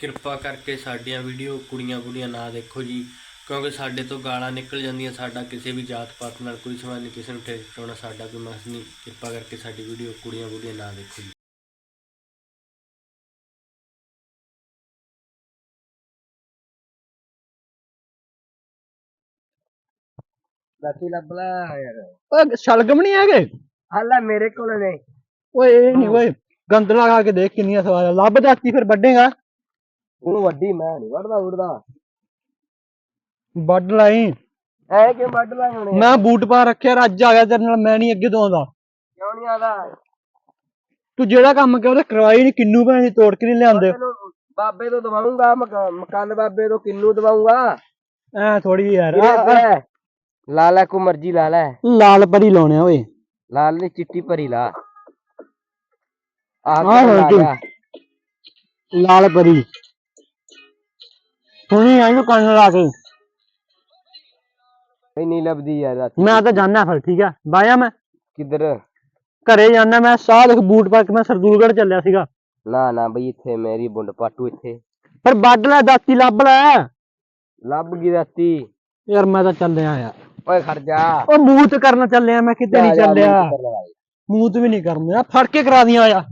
ਕਿਰਪਾ ਕਰਕੇ ਸਾਡੀਆਂ ਵੀਡੀਓ ਕੁੜੀਆਂ ਕੁੜੀਆਂ ਨਾ ਦੇਖੋ ਜੀ ਕਿਉਂਕਿ ਸਾਡੇ ਤੋਂ ਗਾਲਾਂ ਨਿਕਲ ਜਾਂਦੀਆਂ ਸਾਡਾ ਕਿਸੇ ਵੀ ਜਾਤ ਪਾਤ ਨਾਲ ਕੋਈ ਸੰਬੰਧ ਨਹੀਂ ਕਿਸੇ ਨੂੰ ਠੇਸ ਪਹੁੰਚਾਉਣਾ ਸਾਡਾ ਕੋਈ ਮਕਸਦ ਨਹੀਂ। ਕਿਰਪਾ ਕਰਕੇ ਸਾਡੀ ਵੀਡੀਓ ਕੁੜੀਆਂ ਕੁੜੀਆਂ ਨਾ ਦੇਖੋ ਜੀ। ਦਾਤੀ ਲੱਭ ਲੈ ਯਾਰ। ਓਏ ਸ਼ਲਗਮ ਨਹੀਂ ਹੈਗੇ? ਹਾਲਾ ਮੇਰੇ ਕੋਲ ਨੇ। ਓਏ ਇਹ ਨਹੀਂ ਓਏ ਗੰਦਲਾ ਖਾ ਕੇ ਦੇਖ ਕਿੰਨੀਆਂ ਸਵਾਲ ਲੱਭ ਜਾਤੀ ਫਿਰ ਵੱਡੇਗਾ ਹੁਣ ਵੱਡੀ ਮੈਂ ਨਹੀਂ ਵੜਦਾ ਉੜਦਾ ਵੱਡ ਲਾਈ। ਐ ਕਿ ਵੱਢ ਲੈ ਹੁਣੇ? ਮੈਂ ਬੂਟ ਪਾ ਰੱਖਿਆ ਯਾਰ, ਅੱਜ ਆ ਗਿਆ ਤੇਰੇ ਨਾਲ ਮੈਂ ਨਹੀਂ ਅੱਗੇ ਤੋਂ ਆਉਂਦਾ। ਕਿਉਂ ਨਹੀਂ ਆਦਾ ਤੂੰ ਜਿਹੜਾ ਕੰਮ ਉਹਦਾ ਕਰਵਾਈ ਨਹੀਂ ਕਿੰਨੂ ਭੈਣ ਦੀ ਤੋੜ ਕੇ ਨਹੀਂ ਲਿਆਂਦੇ? ਬਾਬੇ ਤੋਂ ਦਵਾਉਂਗਾ ਮਕਾਨ ਬਾਬੇ ਤੋਂ ਕਿੰਨੂ ਦਵਾਉਂਗਾ। ਐ ਥੋੜੀ ਯਾਰ ਆਹ- ਆਹ ਲਾ? ਲੈ ਕੋ ਮਰਜ਼ੀ ਲਾ ਲੈ। ਲਾਲ ਪਰੀ ਲਾਉਣੇ ਓਏ। ਲਾਲ ਨੇ ਚਿੱਟੀ ਭਰੀ ਲਾ। ਆਹ। ਲਾਲ ਪਰੀ। ਸੁਣੀ ਆਈ ਕੰਨ ਲਾ ਕੇ ਨਹੀਂ ਨਹੀਂ ਲੱਭਦੀ ਯਾਰ ਰਾਤੀ। ਮੈਂ ਤਾਂ ਜਾਣਾ ਫਿਰ ਠੀਕ ਆ ਬਾਇਆ ਮੈਂ ਕਿੱਧਰ ਘਰੇ ਜਾਣਾ ਮੈਂ ਸਾਹ ਦੇਖ ਬੂਟ ਪਾ ਕੇ ਮੈਂ ਸਰਦੂਲਗੜ੍ਹ ਚੱਲਿਆ ਸੀਗਾ ਨਾ ਨਾ ਬਈ ਇੱਥੇ ਮੇਰੀ ਬੁੰਡ ਪਾਟੂ ਇੱਥੇ ਪਰ ਵੱਢ ਲੈ ਦਾਤੀ ਲੱਭ ਲੈ ਲੱਭ ਗਈ ਰਾਤੀ ਯਾਰ ਮੈਂ ਤਾਂ ਚੱਲਿਆ ਯਾਰ ਓਏ ਖੜ ਜਾ ਉਹ ਮੂਤ ਕਰਨ ਚੱਲਿਆ ਮੈਂ ਕਿਤੇ ਨਹੀਂ ਜਾ, ਜਾ, ਚੱਲਿਆ ਮੈਨੂੰ ਕਰ ਲਵਾਈ। ਮੂਤ ਵੀ ਨਹੀਂ ਕਰਨੇ ਆ ਫੜ ਕੇ ਕਰਾ ਦੀਆਂ ਆ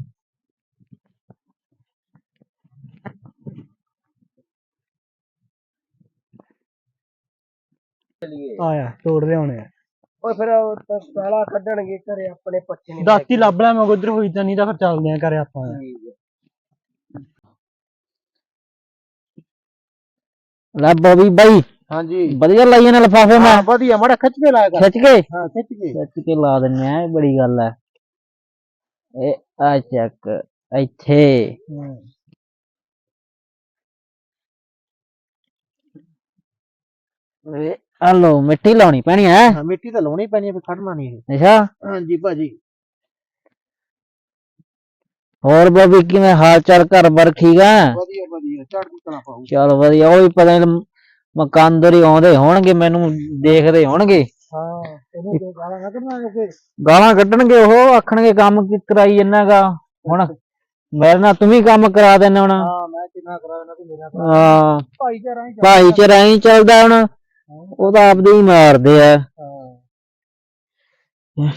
ਚੱਲੀਏ। ਆਇਆ ਤੋੜ ਲਿਆਉਣੇ ਆ। ਓਏ ਫਿਰ ਉਹ ਤਾਂ ਸਾਲਾ ਕੱਢਣਗੇ ਘਰੇ ਆਪਣੇ ਪੱਛੇ ਨਹੀਂ ਦਾਤੀ ਲੱਭ ਲੈ ਮੈਂ ਉਧਰ ਹੋਈ ਤਾਂ ਨਹੀਂ ਤਾਂ ਫਿਰ ਚੱਲਦੇ ਆ ਘਰੇ ਆਪਾਂ। ਲੱਭੋ ਵੀ ਬਾਈ। ਹਾਂਜੀ। ਵਧੀਆ ਲਾਈਏ ਨਾ ਲਫਾਫੇ ਮੈਂ। ਵਧੀਆ ਮਾੜਾ ਖਿੱਚ ਕੇ ਲਾਇਆ ਕਰ। ਖਿੱਚ ਕੇ? ਹਾਂ ਖਿੱਚ ਕੇ। ਖਿੱਚ ਕੇ ਲਾ ਦਿੰਨੇ ਆ ਇਹ ਬੜੀ ਗੱਲ ਹੈ ਇਹ ਆ ਚੱਕ ਇੱਥੇ। ਇਹ ਆ ਲੋ ਮਿੱਟੀ ਲਾਉਣੀ ਪੈਣੀ ਹੈ। ਹਾਂ ਮਿੱਟੀ ਤਾਂ ਲਾਉਣੀ ਪੈਣੀ ਹੈ ਖੜਨਾ ਨਹੀਂ ਅੱਛਾ। ਹਾਂਜੀ ਭਾਜੀ। ਹੋਰ ਬੋਬੀ ਕਿਵੇਂ ਹਾਲ ਚਾਲ ਘਰ ਬਾਰ ਠੀਕ ਆ ਵਧੀਆ ਵਧੀਆ। ਚੜ੍ਹਦੀ ਕਲਾ ਪਾਉ ਚਲ ਵਧੀਆ ਉਹ ਵੀ ਪਤਾ ਨਹੀਂ ਮਕਾਨਦਰ ਹੀ ਆਉਂਦੇ ਹੋਣਗੇ ਮੈਨੂੰ ਦੇਖਦੇ ਹੋਣਗੇ। ਹਾਂ ਇਹਨੂੰ ਜੋ ਗਾਲਾਂ ਕੱਢਣਗੇ ਉਹ ਆਖਣਗੇ ਕੰਮ ਕੀ ਕਰਾਈ ਜੰਨਾਗਾ ਹੁਣ ਮੇਰੇ ਨਾਲ ਤੂੰ ਵੀ ਕੰਮ ਕਰਾ ਦੇਣਾ ਹੁਣ। ਹਾਂ ਮੈਂ ਕਿੰਨਾ ਕਰਾ ਦੇਣਾ ਤੂੰ ਮੇਰਾ ਹਾਂ। ਭਾਈ ਚ ਰਹੀ ਚੱਲਦਾ ਹੁਣ। ਉਹ ਤਾਂ ਆਪਦੇ ਹੀ ਮਾਰਦੇ ਆ। ਹਾਂ।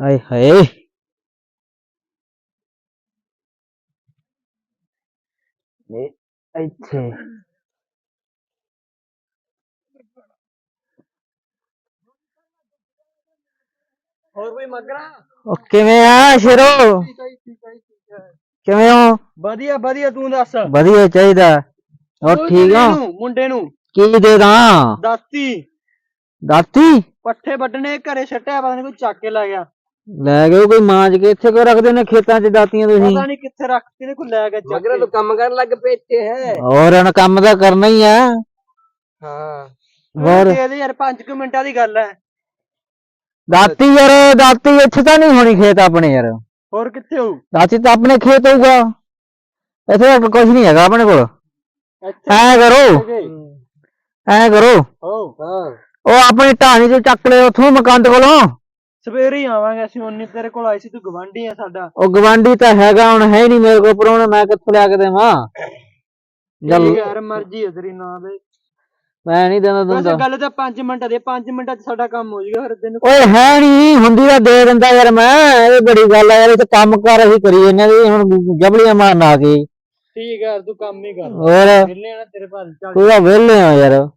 ਹਾਏ ਹਾਏ। ਨੇ ਇੱਥੇ। ਹੋਰ ਕੋਈ ਮਗਰਾ? ਉਹ ਕਿਵੇਂ ਆ ਸ਼ੇਰੋ? ਠੀਕ ਹੈ ਜੀ, ਠੀਕ ਹੈ ਜੀ, ਠੀਕ ਹੈ ਕਿਵੇਂ ਹੋ? ਵਧੀਆ ਵਧੀਆ ਤੂੰ ਦੱਸ। ਵਧੀਆ ਚਾਹੀਦਾ। ਹੋਰ ਠੀਕ ਹੋ? ਨੂੰ, ਮੁੰਡੇ ਨੂੰ। ਕੀ ਦੇ ਦਾਂ? ਦਾਤੀ। ਦਾਤੀ? ਪੱਠੇ ਵੱਢਣੇ ਘਰੇ ਛੱਟਿਆ ਪਤਾ ਨਹੀਂ ਕੋਈ ਚੱਕ ਕੇ ਲੈ ਗਿਆ। ਲੈ ਗਏ ਕੋਈ ਮਾਂਜ ਕੇ ਇੱਥੇ ਕਿਉਂ ਰੱਖਦੇ ਨੇ ਖੇਤਾਂ 'ਚ ਦਾਤੀਆਂ ਤੁਸੀਂ? ਪਤਾ ਨਹੀਂ ਕਿੱਥੇ ਰੱਖਤੀ ਨੇ ਕੋਈ ਲੈ ਗਿਆ ਚੱਕ ਕੇ। ਕੰਮ ਕਰਨ ਲੱਗ ਪਏ ਇੱਥੇ ਹੈ। ਹੋਰ ਹੁਣ ਕੰਮ ਤਾਂ ਕਰਨਾ ਹੀ ਆ। ਹਾਂ। ਹੋਰ? ਦੇ ਦੇ ਯਾਰ 5 ਮਿੰਟਾਂ ਦੀ ਗੱਲ ਹੈ। ਦਾਤੀ ਯਾਰ ਦਾਤੀ ਇੱਥੇ ਤਾਂ ਨਹੀਂ ਹੋਣੀ ਖੇਤ ਆਪਣੇ ਯਾਰ। ਹੋਰ ਕਿੱਥੇ ਹੋਊ? ਦਾਤੀ ਤਾਂ ਆਪਣੇ ਖੇਤ ਹੋਊਗਾ। ਇੱਥੇ ਤਾਂ ਕੁਝ ਨਹੀਂ ਹੈਗਾ ਆਪਣੇ ਕੋਲ। ਐ ਕਰੋ। ਐ ਕਰੋ। ਉਹ ਆਪਣੀ ਢਾਣੀ ਚੋਂ ਚੱਕ ਲਿਓ ਉੱਥੋਂ ਮਕੰਦ ਕੋਲੋਂ। ਸਵੇਰੇ ਹੀ ਆਵਾਂਗੇ ਅਸੀਂ ਉਨੀ ਤੇਰੇ ਕੋਲ ਆਈ ਸੀ ਤੂੰ ਗਵਾਂਢੀ ਆ ਸਾਡਾ। ਉਹ ਗਵਾਂਢੀ ਤਾਂ ਹੈਗਾ ਹੁਣ ਹੈ ਨਹੀਂ ਮੇਰੇ ਕੋਲ ਪਰੋਣਾ ਮੈਂ ਕਿੱਥੋਂ ਲਿਆ ਕੇ ਦੇਵਾਂ? ਹੈ ਯਾਰ ਮਰਜ਼ੀ ਹੈ ਤੇਰੀ ਨਾ ਦੇ ਮੈਂ ਨਹੀਂ ਵੈਸੇ ਦਿੰਦਾ। ਗੱਲ ਤਾਂ 5 ਮਿੰਟ ਦੇ 5 ਮਿੰਟਾਂ 'ਚ ਸਾਡਾ ਕੰਮ ਹੋ ਜਾਊਗਾ ਫਿਰ ਦਿਨ। ਓਏ ਹੈ ਨਹੀਂ ਹੁੰਦੀ ਤਾਂ ਦੇ ਦਿੰਦਾ ਯਾਰ ਮੈਂ ਇਹ ਬੜੀ ਗੱਲ ਆ ਯਾਰ ਇਹ ਤਾਂ ਕੰਮ ਕਰ ਅਸੀਂ ਕਰੀ ਇਹਨਾਂ ਦੀ ਹੁਣ ਜਬਲੀਆਂ ਮਾਰਨ ਆ ਗਏ। ਠੀਕ ਹੈ ਤੂੰ ਕੰਮ ਹੀ ਕਰ। ਹੋਰ? ਮਿਲਨੇ ਆ ਨਾ ਤੇਰੇ ਭਾਲ ਚੱਲ। ਤੂੰ ਤਾਂ ਵਿਹਲੇ ਆ ਯਾਰ।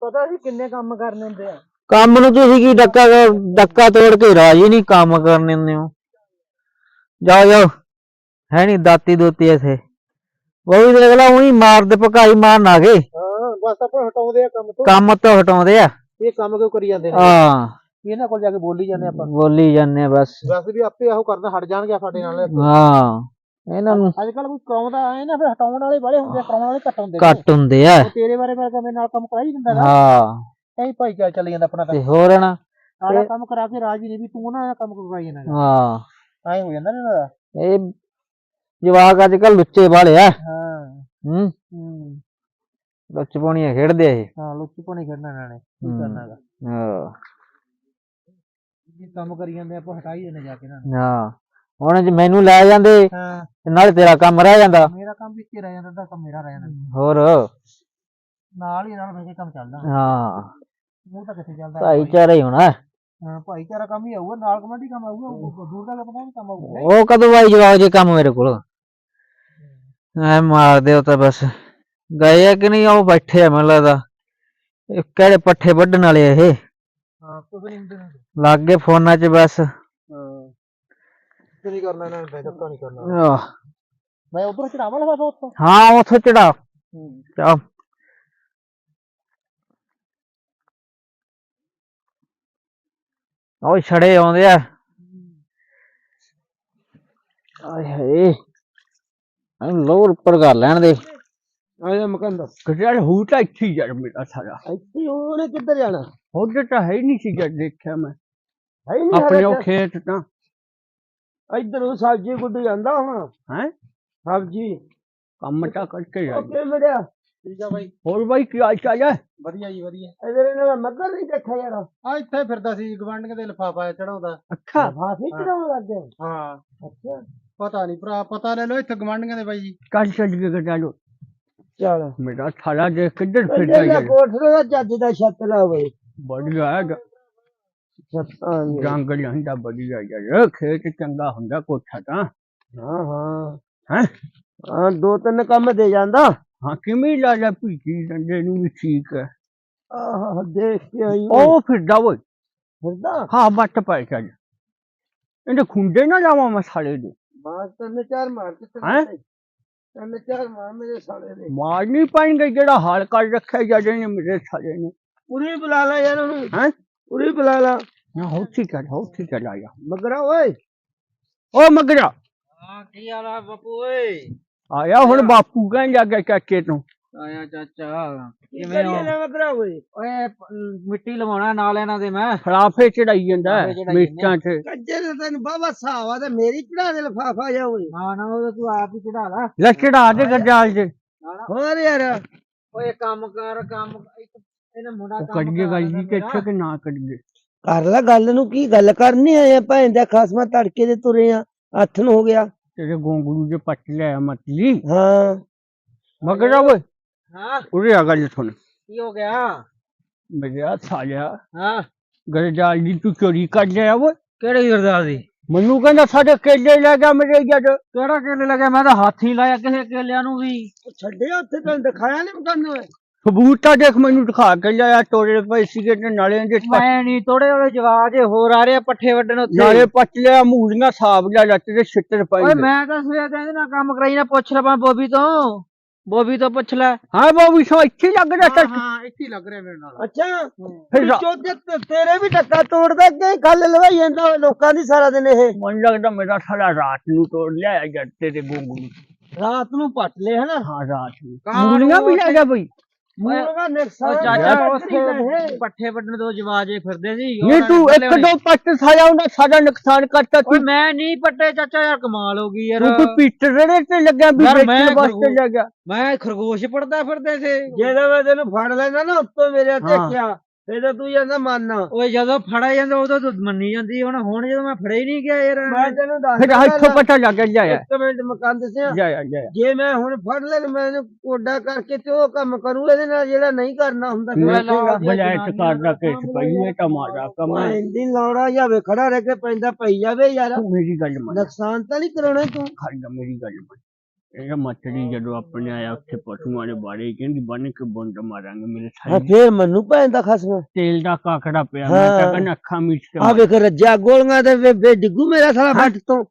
ਪਤਾ ਸੀ ਕਿੰਨੇ ਕੰਮ ਕਰਨੇ ਹੁੰਦੇ ਆ। ਕੰਮ ਨੂੰ ਤੁਸੀਂ ਕੀ ਡੱਕਾ ਡੱਕਾ ਤੋੜ ਕੇ ਰਾਜੀ ਨਹੀਂ ਕੰਮ ਕਰਨੇ ਹੁੰਦੇ ਹੋ। ਜਾਓ ਜਾਓ। ਹੈ ਨਹੀਂ ਦਾਤੀ ਦੋਤੀ ਇਥੇ। ਉਹ ਵੀ ਦੇਖ ਲਾ ਉਹੀ ਮਾਰਦੇ ਭਕਾਈ ਮਾਰਨ ਆ ਗਏ। ਹਾਂ ਬਸ ਆਪਾਂ ਹਟਾਉਂਦੇ ਆ ਕੰਮ ਤੋਂ। ਕੰਮ ਤੋਂ ਹਟਾਉਂਦੇ ਆ। ਇਹ ਕੰਮ ਕਿਉਂ ਕਰੀ ਜਾਂਦੇ ਨੇ? ਹਾਂ। ਇਹਨਾਂ ਕੋਲ ਜਾ ਕੇ ਬੋਲੀ ਜਾਂਦੇ ਆਪਾਂ। ਬੋਲੀ ਜਾਂਦੇ ਆ ਬਸ। ਵੈਸੇ ਵੀ ਆਪੇ ਇਹੋ ਕਰਨਾ ਹਟ ਜਾਣਗੇ ਸਾਡੇ ਨਾਲ। ਹਾਂ। ਇਹਨਾਂ ਨੂੰ ਅੱਜ ਕੱਲ ਕੋਈ ਕਰਾਉਂਦਾ ਆਏ ਨਾ ਫਿਰ ਹਟਾਉਣ ਵਾਲੇ ਬੜੇ ਹੁੰਦੇ ਆ ਕਰਾਉਣ ਵਾਲੇ ਘੱਟ ਹੁੰਦੇ ਨੇ। ਘੱਟ ਹੁੰਦੇ ਆ। ਉਹ ਤੇਰੇ ਬਾਰੇ ਮੈਂ ਮੇਰੇ ਨਾਲ ਕੰਮ ਕਰਾਈ ਜਾਂਦਾ ਨਾ। ਹਾਂ। ਐਂ ਭਾਈ ਚੱਲ ਚੱਲੀ ਜਾਂਦਾ ਆਪਣਾ ਤਾਂ। ਤੇ ਹੋਰ ਨਾ ਸਾਰਾ ਕੰਮ ਕਰਾ ਕੇ ਰਾਜੀ ਨਹੀਂ ਵੀ ਤੂੰ ਨਾ ਕੰਮ ਕਰਵਾਈ ਜਾਂਦਾ ਹਾਂ। ਐਂ ਹੋ ਜਾਂਦਾ ਨਾ ਇਹਨਾਂ ਦਾ। ਇਹ ਜਵਾਕ ਅੱਜ ਕੱਲ ਲੁੱਚੇ ਵਾਲੇ ਆ। ਹਾਂ। ਹੂੰ। ਹੂੰ। ਲੁੱਚ ਪੋਣੀਆਂ ਖੇਡਦੇ ਆ ਇਹ। ਹਾਂ ਲੁੱਚੀ ਪਣੀ ਖੇਡਣਾ ਇਹਨਾਂ ਨੇ। ਕੀ ਹੂੰ। ਕਰਨਾ ਹੈਗਾ। ਹਾਂ। ਜੇ ਕੰਮ ਕਰੀ ਜਾਂਦੇ ਆਪਾਂ ਹਟਾਈ ਜਾਂਦੇ ਜਾ ਕੇ ਇਹਨਾਂ ਨੂੰ। ਹਾਂ। ਹੁਣ ਜੇ ਮੈਨੂੰ ਲੈ ਜਾਂਦੇ ਹਾਂ। ਤੇ ਨਾਲੇ ਤੇਰਾ ਕੰਮ ਰਹਿ ਜਾਂਦਾ। ਮੇਰਾ ਕੰਮ ਵੀ ਇੱਥੇ ਰਹਿ ਜਾਂਦਾ ਤਾਂ ਕੰਮ ਮੇਰਾ ਰਹਿ ਜਾਂਦਾ। ਹੋਰ? ਨਾਲ ਹੀ ਨਾਲ ਮੇਰੇ ਕੰਮ ਚੱਲਦਾ। ਹਾਂ। ਮੂੰਹ ਤਾਂ ਕਿੱਥੇ ਚੱਲਦਾ? ਭਾਈਚਾਰਾ ਹੀ ਹੋਣਾ। ਹਾਂ ਭਾਈਚਾਰਾ ਕੰਮ ਹੀ ਆਊਗਾ ਨਾਲ ਕਮਾਂਡੀ ਕੰਮ ਆਊਗਾ ਉਹ ਦੂਰ ਦਾ ਪਤਾ ਨਹੀਂ ਕੰਮ ਆਊਗਾ। ਉਹ ਕਦੋਂ ਆਈ ਜਵਾਬ ਜੇ ਕੰਮ ਮੇਰੇ ਕੋਲ? ਐ ਮਾਰ ਦਿਓ ਤਾਂ ਬਸ। ਗਏ ਆ ਕਿ ਨਹੀਂ? ਉਹ ਬੈਠੇ ਆ ਮੈਨੂੰ ਲੱਗਦਾ। ਇਹ ਕਿਹੜੇ ਪੱਠੇ ਵੱਢਣ ਵਾਲੇ ਇਹ? ਹਾਂ ਕੁਝ ਨਹੀਂ ਲੱਗ ਗਏ ਫੋਨਾਂ 'ਚ ਬਸ। ਹਾਂ ਕੁਝ ਨਹੀਂ ਕਰਨਾ ਇਹਨਾਂ ਨੇ ਧੱਕਾ ਨਹੀਂ ਕਰਨਾ। ਆਹ, ਮੈਂ ਉਧਰ ਚੜਾਵਾਂ ਲਫਾਫਾ ਉੱਥੋਂ? ਹਾਂ ਉੱਥੋਂ ਚੜਾ। ਚਾ ਉਹ ਛੜੇ ਆਉਂਦੇ ਆ। ਆਏ ਹਾਏ। ਲੋਰ ਉੱਪਰ ਕਰ ਲੈਣ ਦੇ। ਆਇਆ ਮਕੰਦ ਯਾਰ ਹੂ ਤਾਂ ਇੱਥੇ ਯਾਰ ਮੇਰਾ ਸਾਰਾ ਇੱਥੇ ਉਹਨੇ ਕਿੱਧਰ ਜਾਣਾ? ਉਧਰ ਤਾਂ ਹੈ ਹੀ ਨਹੀਂ ਸੀ ਜਦ ਦੇਖਿਆ ਮੈਂ। ਹੈ ਹੀ ਆਪਣੇ ਉਹ ਖੇਤ ਤਾਂ। ਇੱਧਰ ਉਹ ਸਬਜ਼ੀ ਗੁੱਡ ਜਾਂਦਾ ਹੁਣ। ਹੈ? ਸਬਜ਼ੀ। ਕੰਮ ਤਾਂ ਕਰਕੇ ਜਾਈ ਕਿਵੇਂ ਮਿਲਿਆ ਠੀਕ ਆ ਬਾਈ। ਹੋਰ ਬਾਈ ਕੀ ਹਾਲ ਚਾਲ ਹੈ ਵਧੀਆ ਜੀ ਵਧੀਆ। ਇਧਰ ਇਹਨਾਂ ਦਾ ਮੱਗਰ ਨਹੀਂ ਦੇਖਿਆ ਯਾਰ। ਆ ਇੱਥੇ ਫਿਰਦਾ ਸੀ ਗਵਾਂਢੀਆਂ ਦੇ ਲਿਫਾਫਾ ਚੜਾਉਂਦਾ। ਅੱਛਾ। ਫਾਸੀ ਚੜਾਉਣ ਲੱਗ ਗਿਆ ਹਾਂ। ਅੱਛਾ। ਪਤਾ ਨਹੀਂ ਭਰਾ ਪਤਾ ਲੈ ਲਓ ਇੱਥੇ ਗਵਾਂਢੀਆਂ ਦੇ ਬਾਈ ਜੀ। ਕੱਲ ਚੱਲ ਕੇ ਚਲੋ ਚਲ। ਮੇਰਾ ਸਾਰਾ ਦੇ ਕਿੱਧਰ ਫਿਰਦਾ ਯਾਰ। ਕੋਠੇ ਦਾ ਚੱਜ ਦਾ ਛੱਤ ਲਾ ਬਈ। ਬੜੀਆ ਹੈ ਯਾਰ ਖੇਤ ਚੰਗਾ ਹੁੰਦਾ ਕੋਠਾ ਤਾਂ। ਹਾਂ ਹਾਂ। ਹੈਂ? ਹਾਂ ਦੋ ਤਿੰਨ ਕੰਮ ਦੇ ਜਾਂਦਾ। ਹਾਂ ਕਿਵੇਂ ਲਾ ਲੈ ਪੀਜੀ ਡੰਡੇ ਨੂੰ ਵੀ ਠੀਕ ਹੈ। ਆਹ ਦੇਖ ਕੇ ਆਈ ਉਹ ਉਹ ਫਿਰਦਾ ਓਏ। ਫਿਰਦਾ? ਹਾਂ ਬੱਟ ਪੈ ਚੱਲ ਇਹਦੇ ਖੁੰਡੇ ਨਾ ਲਾਵਾਂ ਮੈਂ ਸਾਲੇ ਦੇ। ਬਾਸ ਤਿੰਨ ਚਾਰ ਮਾਰ ਕੇ ਹੈਂ? ਤਿੰਨ ਚਾਰ ਮਾਰ ਮੇਰੇ ਸਾਲੇ ਦੇ। ਮਾਰ ਨਹੀਂ ਪਾਏਂਗੇ ਜਿਹੜਾ ਹਾਲ ਕਰ ਰੱਖਿਆ ਜਾਂਦੇ ਨੇ ਮੇਰੇ ਸਾਲੇ ਨੇ। ਪੂਰੀ ਬੁਲਾ ਲੈ ਯਾਰ ਉਹਨੂੰ। ਹੈਂ? ਪੂਰੀ ਬੁਲਾ ਲਾ। ਹਾਂ ਹੋ ਠੀਕ ਹੈ ਹੋ ਠੀਕ ਹੈ ਲਾਇਆ ਮਗਰਾ ਓਏ। ਓ ਮਗਰਾ। ਹਾਂ ਕੀ ਹਾਲ ਬਾਪੂ ਓਏ? ਆਇਆ ਹੁਣ ਬਾਪੂ ਕਹਿਣ ਲੱਗਾ ਚਾਚੇ ਤੋਂ। ਆਇਆ ਚਾਚਾ। ਕਿਵੇਂ ਹੋ? ਮਗਰਾ ਓਏ? ਓਏ ਮਿੱਟੀ ਲਵਾਉਣਾ ਨਾਲ ਇਹਨਾਂ ਦੇ ਮੈਂ। ਖਲਾਫੇ ਚੜਾਈ ਜਾਂਦਾ ਮਿਰਚਾਂ ਚ। ਕੱਜੇ ਨੇ ਤੈਨੂੰ ਬਾਬਾ ਸਾਵਾ ਤੇ ਮੇਰੀ ਚੜਾ ਦੇ ਲਫਾਫਾ ਜਾ ਓਏ। ਹਾਂ ਨਾ ਉਹ ਤੂੰ ਆਪ ਹੀ ਚੜਾ ਲਾ। ਲੈ ਚੜਾ ਦੇ ਗੱਜਾਲ ਚ। ਹੋਰ ਯਾਰ। ਓਏ ਕੰਮ ਕਰ ਕੰਮ ਇੱਕ- ਇਹਨੇ ਮੁੰਡਾ ਕੰਮ ਕਰਾ ਲੈਂਦਾ ਕਿ। ਇੱਥੇ ਕਿ ਨਾ ਕੱਢੀਏ ਕਰ ਲੈ ਗੱਲ ਨੂੰ ਕੀ ਗੱਲ ਕਰਨੀ ਆਏ ਭੈਣ ਦਾ ਖਸਮਾ ਤੜਕੇ ਦੇ ਤੁਰੇ ਆ ਹੱਥ ਨੂੰ ਹੋ ਗਿਆ। ਤੇਰੇ ਗੋਂਗਲੂ ਦੇ ਪੱਟ ਲਿਆ ਮਤਲੀ ਹਾਂ। ਮਗਰਾ ਓਏ। ਹਾਂ। ਉਰੇ ਆ ਗੱਲ ਸੁਣ। ਕੀ ਹੋ ਗਿਆ? ਮੇਰਾ ਸਾਲਿਆ। ਹਾਂ। ਗੱਜਾਲ ਦੀ ਤੂੰ ਚੋਰੀ ਕਰ ਲਿਆ ਓਏ। ਕਿਹੜੀ ਗਰਦਾਰ ਦੀ? ਮੈਨੂੰ ਕਹਿੰਦਾ ਸਾਡੇ ਕੇਲੇ ਲੈ ਗਿਆ ਮੇਰੇ ਜਦ ਕਿਹੜਾ ਕੇਲੇ ਲੱਗਿਆ ਮੈਂ ਤਾਂ ਹੱਥ ਹੀ ਲਾਇਆ ਕਿਸੇ ਕੇਲਿਆਂ ਨੂੰ ਵੀ। ਛੱਡਿਆ ਉੱਥੇ ਤੈਨੂੰ ਦਿਖਾਇਆ ਨਹੀਂ ਮਕਾਨ ਓਏ ਸਬੂਤ ਤਾਂ ਦੇਖ ਮੈਨੂੰ ਦਿਖਾ ਕੇ ਲਿਆ ਤੋੜੇ ਪਏ ਸੀਗੇ ਤੇ ਨਾਲੇ ਦੇ ਮੈਂ ਨਹੀਂ ਤੋੜੇ ਵਾਲੇ ਜਵਾਜ ਹੋਰ ਆ ਰਹੇ ਆ ਪੱਠੇ ਵੱਢਣ ਉੱਥੇ ਨਾਲੇ ਪੱਟ ਲਿਆ ਮੂਲੀਆਂ ਸਾਬ ਲਿਆ ਲੱਤ ਦੇ ਛਿੱਤਰ ਪਏ ਓਏ ਮੈਂ ਤਾਂ ਸਵੇਰ ਦੇ ਇਹਦੇ ਨਾਲ ਕੰਮ ਕਰਾਈ ਨਾ ਪੁੱਛ ਲੈ ਪਾ ਬੋਬੀ ਤੋਂ ਬੋਬੀ ਤੋਂ ਪੁੱਛ ਲੈ ਹਾਂ ਬਾਬੂ ਸੋ ਇੱਥੇ ਲੱਗ ਰਿਹਾ ਹਾਂ ਤਾਂ ਹਾਂ ਇੱਥੇ ਹੀ ਲੱਗ ਰਿਹਾ ਮੇਰੇ ਨਾਲ ਅੱਛਾ ਫਿਰ ਰਾ- ਵਿੱਚੋਂ ਤੇ ਤੇਰੇ ਵੀ ਟੱਕਾ ਤੋੜਦਾ ਕਿ ਗੱਲ ਲਵਾਈ ਜਾਂਦਾ ਓਏ ਲੋਕਾਂ ਦੀ ਸਾਰਾ ਦਿਨ ਇਹ ਮੈਨੂੰ ਲੱਗਦਾ ਮੇਰਾ ਸਾਰਾ ਰਾਤ ਨੂੰ ਤੋੜ ਲਿਆ ਜਦ ਤੇਰੇ ਗੋਂਗੂ ਨੂੰ ਰਾਤ ਨੂੰ ਪੱਟ ਲੈ ਹਨਾ ਹਾਂ ਰਾਤ ਨੂੰ ਕਾਹਨੂੰ ਮੂਲੀਆਂ ਵੀ ਲੈ ਗਿਆ ਚਾਚਾ ਉੱਥੇ। ਪੱਠੇ ਵੱਢਣ ਤੋਂ ਜਵਾਜੇ ਫਿਰਦੇ ਸੀ ਨਹੀਂ ਤੂੰ ਇੱਕ ਦੋ ਪੱਟ ਸਾਇਆ ਉਹਦਾ ਸਾਡਾ ਨੁਕਸਾਨ ਕਰਤਾ ਓਏ ਤੂੰ। ਮੈਂ ਨਹੀਂ ਪੱਟੇ ਚਾਚਾ ਯਾਰ ਕਮਾਲ ਹੋ ਗਈ ਯਾਰ। ਤੂੰ ਕੋਈ ਪੀਟਰ ਰੜੇ ਤੇ ਲੱਗਿਆ ਵੀ ਵੇਚਣ ਵਾਸਤੇ ਮੈਂ ਖਰਗੋਸ਼ ਪੜਦਾ ਫਿਰਦੇ ਸੀ ਜਦੋਂ ਮੈਂ ਤੈਨੂੰ ਫੜ ਲੈਂਦਾ ਨਾ ਉੱਤੋਂ ਮੇਰੇ ਹੱਥੇ। ਕਿਆ ਫਿਰ ਤਾਂ ਤੂੰ ਜਾਂਦਾ ਮੰਨ। ਓਏ ਜਦੋਂ ਫੜਿਆ ਜਾਂਦਾ ਉਦੋਂ ਤੂੰ ਮੰਨੀ ਜਾਂਦੀ ਹੁਣ ਹੁਣ ਜਦੋਂ ਮੈਂ ਫੜਿਆ ਹੀ ਨਹੀਂ ਗਿਆ ਯਾਰ। ਮੈਂ ਤੈਨੂੰ ਦੱਸ ਫਿਰ ਇੱਥੋਂ ਪਤਾ ਲੱਗ ਗਿਆ ਜਾਇਆ ਇੱਕ ਮਿੰਟ ਮਕਾਨ ਦੱਸਿਆ। ਜਾਇਆ ਜਾਇਆ ਜੇ ਮੈਂ ਹੁਣ ਫੜ ਲੈ ਤੇ ਮੈਂ ਇਹਨੂੰ ਕੋਡਾ ਕਰਕੇ ਤੇ ਉਹ ਕੰਮ ਕਰੂ ਇਹਦੇ ਨਾਲ ਜਿਹੜਾ ਨਹੀਂ ਕਰਨਾ ਹੁੰਦਾ ਬਜਾਏ ਟਕਾਰ ਦਾ ਕੇਸ ਪਈ ਇਹ ਤਾਂ ਮਾੜਾ ਕੰਮ ਹੈ ਭੈਣ ਦੀ ਲੌੜਾ ਜਾਵੇ ਖੜਾ ਰਹਿ ਕੇ ਪੈਂਦਾ ਪਈ ਜਾਵੇ ਯਾਰ। ਤੂੰ ਮੇਰੀ ਗੱਲ ਮੰਨ। ਨੁਕਸਾਨ ਤਾਂ ਨਹੀਂ ਕਰਾਉਣਾ ਤੂੰ। ਖੜਦਾ ਮੇਰੀ ਗੱਲ ਮੰਨ। ਇਹ ਮੱਛੜੀ ਜਦੋਂ ਆਪਣੇ ਆਇਆ ਉੱਥੇ ਪਸ਼ੂਆਂ ਦੇ ਬਾਰੇ ਕਹਿੰਦੀ ਬੰਨ ਕੇ ਬੰਦ ਮਾਰਾਂਗੇ ਮੇਰੇ ਹਾਂ ਸਾਲੇ ਫੇਰ ਮੈਨੂੰ ਪੈਂਦਾ ਖਸਮ। ਤੇਲ ਦਾ ਕਾਕੜਾ ਪਿਆ ਮੈਂ ਤਾਂ ਹਾਂ। ਕਹਿੰਦਾ ਅੱਖਾਂ ਮੀਚ ਕੇ ਆ। ਵੇਖ ਰੱਜਾ ਗੋਲੀਆਂ ਦੇ ਵੇ ਵੇ ਡਿੱਗੂ ਮੇਰਾ ਸਾਲਾ ਫੱਟ ਤੋਂ।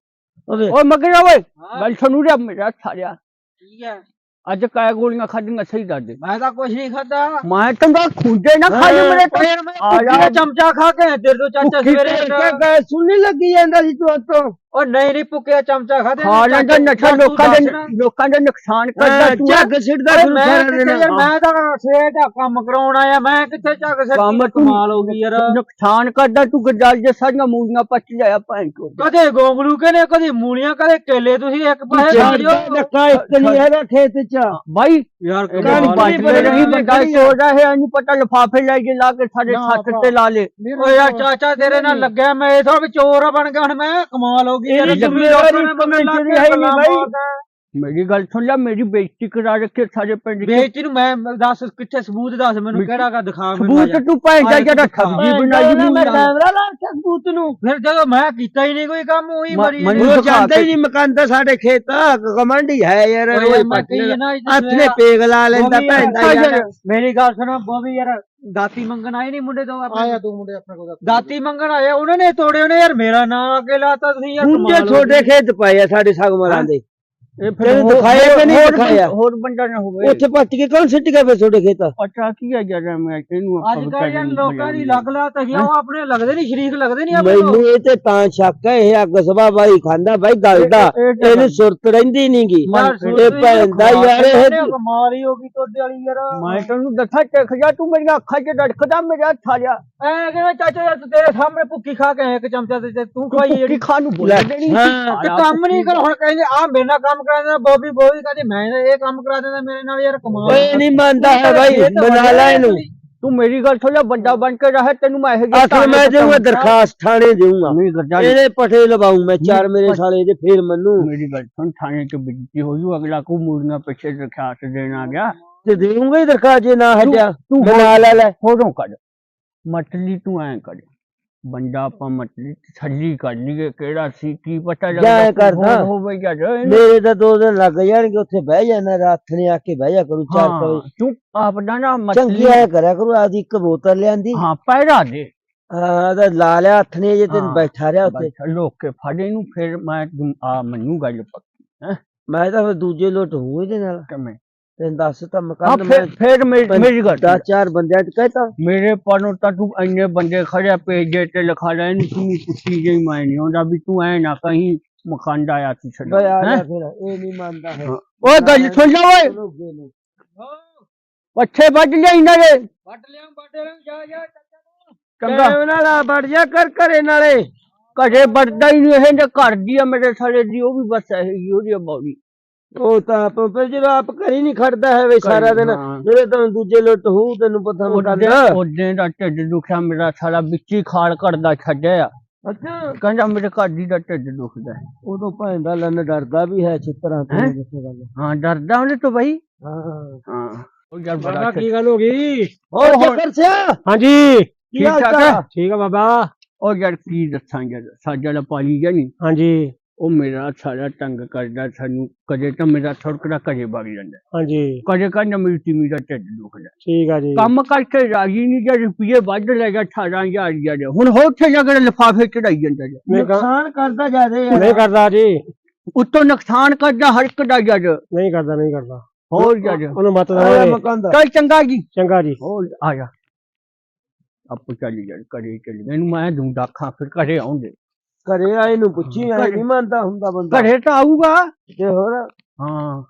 ਓਏ ਓਏ ਮਗਰ ਓਏ ਹਾਂ, ਗੱਲ ਸੁਣੂ ਰੇ ਮੇਰਾ ਸਾਲਿਆ। ਠੀਕ ਹੈ। ਅੱਜ ਕਾਇਆ ਗੋਲੀਆਂ ਖਾਧੀਆਂ ਸਹੀ ਦੱਸ ਦੇ। ਮੈਂ ਤਾਂ ਕੁਝ ਨਹੀਂ ਖਾਦਾ ਮੈਂ ਤਾਂ ਖੁੰਡੇ ਨਾ ਖਾਈ। ਮੇਰੇ ਤੋਂ। ਮੈਂ ਆ ਜਾ। ਕੁੱਕੀ ਦਾ ਚਮਚਾ ਖਾ ਕੇ ਤੇਰੇ ਤੋਂ ਚਾਚਾ ਭੁੱਖੀ ਸਵੇਰੇ ਕਿ ਸੁਣਨੀ ਲੱਗੀ ਜਾਂਦਾ ਸੀ ਤੂੰ ਉੱਤੋਂ ਓ ਨਹੀਂ ਨਹੀਂ ਪੁੱਕਿਆ ਚਮਚਾ ਖਾਦੇ ਖਾ ਲੈਂਦਾ ਨਸ਼ਾ ਲੋਕਾਂ ਦੇ ਲੋਕਾਂ ਦੇ ਨੁਕਸਾਨ ਕਰਦਾ ਤੂੰ ਝੱਗ ਸਿੱਟਦਾ ਓਏ ਫਿਰ ਮੈਂ ਸਾਰਾ ਕਿੱਥੇ ਦਿਨ ਯਾਰ ਮੈਂ ਤਾਂ ਸਵੇਰ ਦਾ ਕੰਮ ਕਰਾਉਣ ਆਇਆ ਮੈਂ ਕਿੱਥੇ ਝੱਗ ਸਿੱਟੀ ਕੰਮ ਆ, ਤੂੰ- ਕਮਾਲ ਹੋ ਗਈ ਯਾਰ ਨੁਕਸਾਨ ਕਰਦਾ ਤੂੰ ਗੱਜਾਲ ਜੇ ਸਾਰੀਆਂ ਮੂਲੀਆਂ ਪੱਟ ਲਿਆ ਭਾਂ ਕੋ ਕਦੇ ਗੋਂਗਲੂ ਕਨੇ ਕਦੇ ਮੂਲੀਆਂ ਕਦੇ ਕੇਲੇ ਤੁਸੀਂ ਇੱਕ ਪਾਸੇ ਲਾ ਲਿਓ ਲੱਕਾ ਇੱਕ ਨਹੀਂ ਹੈਗਾ ਖੇਤ ਚ ਭਾਈ ਯਾਰ ਇਹਨੂੰ ਕਮਾਲ ਬਾਜ ਨਹੀਂ ਮੇਰੇ ਨਹੀਂ ਬਣੀ ਬੰਦਾ ਖੜੀ ਆ। ਸੋਚਦਾ ਹੈ ਇਹਨੂੰ ਪਤਾ ਲਫਾਫੇ ਲੈ ਕੇ ਲਾ ਕੇ ਸਾਡੇ ਨਾ ਛੱਤ ਭਰਾ। ਤੇ ਲਾ ਲੇ ਓ ਯਾਰ ਚਾਚਾ ਤੇਰੇ ਨਾਲ ਲੱਗਿਆ ਮੈਂ ਇਥੋਂ ਵੀ ਚੋਰ ਬਣ ਗਿਆ ਹੁਣ ਮੈਂ ਕਮਾਲ ਹੋ ਦੀ ਬਾਈ। ਮੇਰੀ ਗੱਲ ਸੁਣ ਲੈ ਮੇਰੀ ਬੇਇੱਜ਼ਤੀ ਕਰਾ ਰੱਖੇ ਸਾਰੇ ਪਿੰਡ ਚ? ਬੇਇੱਜ਼ਤੀ ਨੂੰ ਮੈਂ ਦੱਸ ਕਿੱਥੇ ਸਬੂਤ ਦੱਸ ਮੈਨੂੰ ਕਿਹੜਾ ਕਾ ਦਿਖਾ ਮੈਨੂੰ ਸਬੂਤ ਤੂੰ ਭੈਣ ਦਾ ਜਿਹੜਾ ਠੱਗੀ ਬਣਾਈ ਮੈਂ ਮੂੰਹ ਨਾਲ। ਕੈਮਰਾ ਲਾ ਕੇ ਸਬੂਤ ਨੂੰ। ਫਿਰ ਜਦੋਂ ਮੈਂ ਕੀਤਾ ਹੀ ਨਹੀਂ ਕੋਈ ਕੰਮ ਉਹੀ ਮ- ਮਰੀ ਮੈਨੂੰ ਉਹ ਜਾਂਦਾ ਹੀ ਨਹੀਂ ਮਕਾਨ ਤਾਂ ਸਾਡੇ ਖੇਤ ਕਮੰਡੀ ਹੈ ਯਾਰ। ਮੈਂ ਨਾ ਹੱਥ ਨੇ ਪੇਗ ਲਾ ਲੈਂਦਾ ਭੈਣ ਦਾ ਯਾਰ ਮੇਰੀ ਗੱਲ ਸੁਣੋ ਬੋਬੀ ਯਾਰ ਦਾਤੀ ਮੰਗਣ ਆਏ ਨਹੀਂ ਮੁੰਡੇ ਤੋਂ ਆਪਣੇ ਆਇਆ ਦੋ ਮੁੰਡੇ ਆਪਣੇ ਕੋਲ ਦਾਤੀ ਮੰਗਣ ਆਏ ਉਹਨਾਂ ਨੇ ਤੋੜੇ ਉਹਨੇ ਯਾਰ ਮੇਰਾ ਨਾਂ ਅੱਗੇ ਲਾਤਾ ਤੁਸੀਂ ਯਾਰ ਕਮਾਲ ਹੋ ਛੋਟੇ ਗਈ। ਖੇਤ ਪਏ ਆ ਸਾਡੇ ਸਗਮਰਾਂ ਦੇ ਇਹ ਤੈਨੂੰ ਹੋਰ- ਦਿਖਾਇਆ ਕਿ ਨਹੀਂ ਹੋਰ- ਦਿਖਾਇਆ? ਹੋਰ ਬੰਦਾ ਨਾ ਹੋਵੇ। ਉੱਥੇ ਪੱਟ ਕੇ ਕੌਣ ਸਿੱਟ ਗਿਆ ਫੇ ਛੋਟੇ ਖੇਤ? ਪਤਾ ਕੀ ਹੈ ਜਰਾ ਮੈਂ ਤੈਨੂੰ ਅੱਜ ਕੱਲ੍ਹ ਯਾਰ ਲੋਕਾਂ ਦੀ ਲੱਗ ਲਾ ਤਹੀਆਂ ਉਹ ਆਪਣੇ ਲੱਗਦੇ ਨਹੀਂ ਸ਼ਰੀਕ ਲੱਗਦੇ ਨਹੀਂ ਆਪਣੇ ਮੈਨੂੰ ਇਹ ਤੇ ਤਾਂ ਸ਼ੱਕ ਹੈ ਇਹ ਅੱਗ ਸਭਾ ਬਾਈ ਖਾਂਦਾ ਬਾਈ ਗੱਲ ਦਾ। ਇਹਨੂੰ ਸੁਰਤ ਰਹਿੰਦੀ ਨਹੀਂਗੀ। ਇਹ ਭੈਣ ਦਾ ਯਾਰ ਇਹ ਕਮਾਲ ਹੀ ਹੋ ਗਈ ਤੁਹਾਡੇ ਵਾਲੀ ਯਾਰ। ਮੈਂ ਤੈਨੂੰ ਦੱਸਾਂ ਟਿਕ ਜਾ ਤੂੰ ਮੇਰੀਆਂ ਅੱਖਾਂ 'ਚ ਡੜਕਦਾ ਮੇਰੇ ਹੱਥ ਆ ਜਾ। ਐ ਕਿਵੇਂ ਚਾਚਾ ਯਾਰ ਤੂੰ ਤੇਰੇ ਸਾਹਮਣੇ ਭੁੱਕੀ ਖਾ ਕੇ ਆਇਆ ਇੱਕ ਚਮਚਾ ਤੇ ਤੇ ਤੂੰ ਖਵਾਈ ਜਿਹੜੀ। ਖਾਣ ਨੂੰ ਬੋਲ ਦੇਣੀ। ਹਾਂ। ਤੇ ਕੰਮ ਨਹੀਂ ਕਰ ਹੁਣ ਕਹਿੰਦੇ ਆ ਮੇਰੇ ਨਾਲ ਕੰਮ ਕਰਾ ਦਿੰਦਾ ਬੋਬੀ ਬੋਬੀ ਕਹਿੰਦੀ ਮੈਂ ਇਹ ਕੰਮ ਕਰਾ ਦਿੰਦਾ ਮੇਰੇ ਨਾਲ ਯਾਰ ਕਮਾਲ ਓਏ ਨਹੀਂ ਮੰਨਦਾ ਹੈ ਬਾਈ ਬਣਾ ਲੈ ਇਹਨੂੰ। ਤੂੰ ਮੇਰੀ ਗੱਲ ਸੁਣ ਲੈ ਬੰਦਾ ਬਣ ਕੇ ਰਹੇ ਤੈਨੂੰ ਮੈਂ ਇਹ ਆਖਰ ਮੈਂ ਦੇਊਂਗਾ ਦਰਖਾਸਤ ਥਾਣੇ ਦੇਊਂਗਾ। ਨਹੀਂ ਕਰਦਾ ਇਹਦੇ ਪਠੇ ਲਵਾਉਂ ਮੈਂ ਚਾਰ ਮੇਰੇ ਸਾਲੇ ਦੇ ਫੇਰ ਮੰਨੂ। ਮੇਰੀ ਗੱਲ ਸੁਣ ਥਾਣੇ 'ਚ ਬਿਜਤੀ ਹੋ ਜੂ ਅਗਲਾ ਕੋ ਮੂਰਨਾ ਪਿੱਛੇ ਦਰਖਾਸਤ ਦੇਣ ਆ ਗਿਆ। ਤੇ ਦੇਊਂਗਾ ਹੀ ਦਰਖਾਸਤ ਜੇ ਨਾ ਹਟਿਆ। ਤੂੰ ਬਣਾ ਲੈ ਲੈ। ਹੋਦੋਂ ਕੱਢ। ਮਟਲੀ ਤੂੰ ਐਂ ਕਰ ਬੰਦਾ ਆਪਾਂ ਮਟਲੀ ਥੱਲੀ ਕਰ ਲਈਏ ਕਿਹੜਾ ਸੀ ਕੀ ਪਤਾ ਜਾਂ ਐਂ ਕਰਦਾ। ਹੋਵੇ ਜਾਂ ਮੇਰੇ ਤਾਂ ਦੋ ਦਿਨ ਲੱਗ ਜਾਣਗੇ ਉੱਥੇ ਬਹਿ ਜਾਣਾ ਰਾਤ ਨੇ ਆ ਕੇ ਬਹਿ ਜਾ ਕਰੂ ਚਾਰ ਹਾਂ ਕਵੇ ਤੂੰ ਆਪਦਾ ਨਾ ਚੰਗੀ ਆਇਆ ਕਰਿਆ ਕਰੂ ਆਦੀ ਇੱਕ ਬੋਤਲ ਲਿਆਂਦੀ। ਹਾਂ ਪੈਰਾ ਦੇ। ਹਾਂ ਤਾਂ ਲਾ ਲਿਆ ਹੱਥ ਨੇ ਜੇ ਤੈਨੂੰ ਹਾਂ, ਬੈਠਾ ਰਿਹਾ ਉੱਥੇ। ਲੋਕ ਕੇ ਫੜੇ ਨੂੰ ਫਿਰ ਮੈਂ ਤੂੰ ਆ ਮੈਨੂੰ ਗੱਲ ਪੱਕੀ ਮੈਂ ਤਾਂ ਫਿਰ ਦੂਜੇ ਲੋਟ ਹੂੰ ਇਹਦੇ ਨਾਲ। ਕਿਵੇਂ? ਤੈਨੂੰ ਦੱਸ ਤਾਂ ਹਾਂ ਮਕਾਨ ਫਿਰ ਮੈਂ ਫਿਰ ਮੇਰੀ ਮੇਰੀ ਗੱਲ ਦਸ ਚਾਰ ਬੰਦਿਆਂ ਚ ਕਹਤਾ। ਮੇਰੇ ਪਾਨੋਂ ਤਾਂ ਤੂੰ ਇੰਨੇ ਬੰਦੇ ਖੜਿਆ ਪੇਜੇ ਤੇ ਲਿਖਾ ਲੈ ਇਹਨੂੰ ਤੂੰ ਪੁੱਛੀ ਜਿਹੀ ਮੈਂ ਨਹੀਂ ਆਉਂਦਾ ਵੀ ਤੂੰ ਐ ਨਾ ਕਹੀਂ ਮਖੰਡ ਆਇਆ ਸੀ ਛੱਡ। ਬਈ ਆ ਹੈਂ? ਜਾ ਫਿਰ ਇਹ ਨਹੀਂ ਮੰਨਦਾ ਹੈ। ਓਏ ਗੱਲ ਸੁਣ ਜਾ ਓਏ। ਨੇ। ਪੱਛੇ ਵੱਜ ਲਿਆ ਇਹਨਾਂ ਦੇ। ਵੱਟ ਲਿਆ ਵੱਟ ਲਿਆ ਜਾ ਜਾ ਚੰਗਾ। ਨਾਲ ਆ ਵੜ ਜਾ ਕਰ ਘਰੇ ਨਾਲੇ। ਘਰੇ ਵੜਦਾ ਹੀ ਨਹੀਂ ਇਹ ਜੇ ਘਰ ਦੀ ਆ ਮੇਰੇ ਸਾਲੇ ਦੀ ਉਹ ਵੀ ਬਸ ਹੈਗੀ ਉਹਦੀ ਬੌੜੀ ਉਹ ਤਾਂ ਆਪ ਫਿਰ ਜਦੋਂ ਆਪ ਘਰੀ ਨਹੀਂ ਖੜਦਾ ਹੈ ਵੇ ਸਾਰਾ ਦਿਨ ਹਾਂ। ਜਿਹੜੇ ਤੈਨੂੰ ਦੂਜੇ ਲੁੱਟ ਹੋਊ ਤੈਨੂੰ ਪਤਾ ਮਕਾਨ ਦਾ ਉਹਦੇ ਦਾ ਢਿੱਡ ਦੁਖਿਆ ਮੇਰਾ ਸਾਲਾ ਵਿੱਚ ਹੀ ਖਾਲ ਕੱਢਦਾ ਛੱਡਿਆ ਅੱਛਾ। ਕਹਿੰਦਾ ਮੇਰੇ ਘਰ ਦੀ ਦਾ ਢਿੱਡ ਦੁਖਦਾ ਹੈ। ਉਦੋਂ ਭਾਂ ਦਾ ਲੰਨ ਡਰਦਾ ਵੀ ਹੈ ਛਿੱਤਰਾਂ ਤੋਂ ਹੈਂ? ਜਿੱਥੇ ਗੱਲ ਹਾਂ ਡਰਦਾ ਉਹਨੇ ਤੋਂ ਬਈ। ਹਾਂ। ਹਾਂ। ਉਹ ਯਾਰ ਬੜਾ ਗੱਲ ਹੋ ਗਈ? ਹੋਰ ਚੱਕਰ ਸਿਆ ਹਾਂਜੀ। ਕੀ ਹਾਲ ਠੀਕ ਠਾਕ ਹੈ? ਠੀਕ ਆ ਬਾਬਾ। ਉਹ ਯਾਰ ਕੀ ਦੱਸਾਂ ਯਾਰ ਸਾਡਾ ਦਾ ਪਾਲੀ ਗਿਆ ਨਹੀਂ ਹਾਂਜੀ। ਉਹ ਮੇਰਾ ਸਾਰਾ ਤੰਗ ਕਰਦਾ ਸਾਨੂੰ ਕਦੇ ਤਾਂ ਮੇਰਾ ਥੜਕੜਾ ਕਦੇ ਵਗ ਜਾਂਦਾ। ਹਾਂਜੀ। ਕਦੇ ਕਹਿੰਦਾ ਮੇਰੀ ਟੀਮੀ ਦਾ ਢਿੱਡ ਦੁਖਦਾ। ਠੀਕ ਆ ਜੀ। ਕੰਮ ਕਰਕੇ ਰਾਜੀ ਨਹੀਂ ਜਾਂ ਰੁਪਏ ਵੱਧ ਲੈ ਗਿਆ 18000 ਯਾਰ ਹੁਣ ਹੋਰ ਤੇ ਜਗੜ ਲਿਫਾਫੇ ਚੜਾਈ ਜਾਂਦਾ ਜੀ। ਨੁਕਸਾਨ ਕਰਦਾ ਜਿਆਦੇ ਨਹੀਂ ਕਰਦਾ ਜੀ। ਉੱਤੋਂ ਨੁਕਸਾਨ ਕਰਦਾ ਹਰ ਇੱਕ ਦਾ ਯਾਰ ਨਹੀਂ ਕਰਦਾ ਨਹੀਂ ਕਰਦਾ। ਹੋਰ ਯਾਰ ਉਹਨੂੰ ਮਤ ਦਾ ਚੱਲ ਚੰਗਾ ਜੀ। ਚੰਗਾ ਜੀ। ਹੋਰ ਆ ਜਾ। ਆਪੋ ਚੱਲ ਯਾਰ ਕਰੇ ਚੱਲ। ਇਹਨੂੰ ਮੈਂ ਦੂੰ ਦਾਖਾਂ ਫਿਰ ਘਰੇ ਆਉਂਦੇ। ਘਰੇ ਆਏ ਨੂੰ ਪੁੱਛੀ ਆਏ ਨਹੀਂ ਮੰਨਦਾ ਹੁੰਦਾ ਬੰਦਾ। ਘਰੇ ਤਾਂ ਆਊਗਾ। ਤੇ ਹੋਰ? ਹਾਂ।